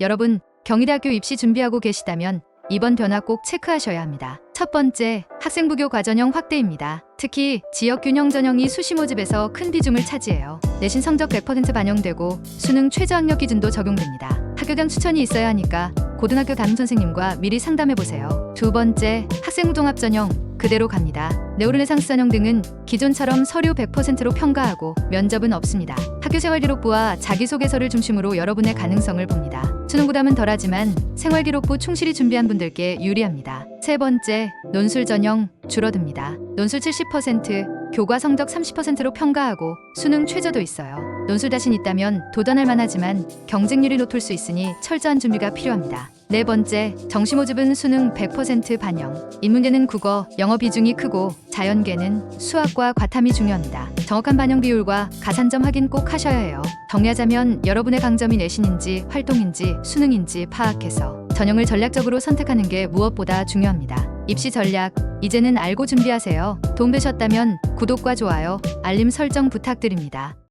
여러분, 경희대학교 입시 준비하고 계시다면 이번 변화 꼭 체크하셔야 합니다. 첫 번째, 학생부교 과전형 확대입니다. 특히 지역 균형 전형이 수시 모집에서 큰 비중을 차지해요. 내신 성적 100% 반영되고 수능 최저 학력 기준도 적용됩니다. 학교장 추천이 있어야 하니까 고등학교 담임 선생님과 미리 상담해 보세요. 두 번째, 학생부 종합 전형 그대로 갑니다. 네오르네 상스 전형 등은 기존처럼 서류 100%로 평가하고 면접은 없습니다. 학교생활기록부와 자기소개서를 중심으로 여러분의 가능성을 봅니다. 수능 부담은 덜하지만 생활기록부 충실히 준비한 분들께 유리합니다. 세 번째, 논술 전형 줄어듭니다. 논술 70%, 교과 성적 30%로 평가하고 수능 최저도 있어요. 논술 자신 있다면 도전할 만하지만 경쟁률이 높을 수 있으니 철저한 준비가 필요합니다. 네 번째, 정시 모집은 수능 100% 반영. 인문계는 국어, 영어 비중이 크고 자연계는 수학과 과탐이 중요합니다. 정확한 반영 비율과 가산점 확인 꼭 하셔야 해요. 정리하자면 여러분의 강점이 내신인지 활동인지 수능인지 파악해서 전형을 전략적으로 선택하는 게 무엇보다 중요합니다. 입시 전략, 이제는 알고 준비하세요. 도움되셨다면 구독과 좋아요, 알림 설정 부탁드립니다.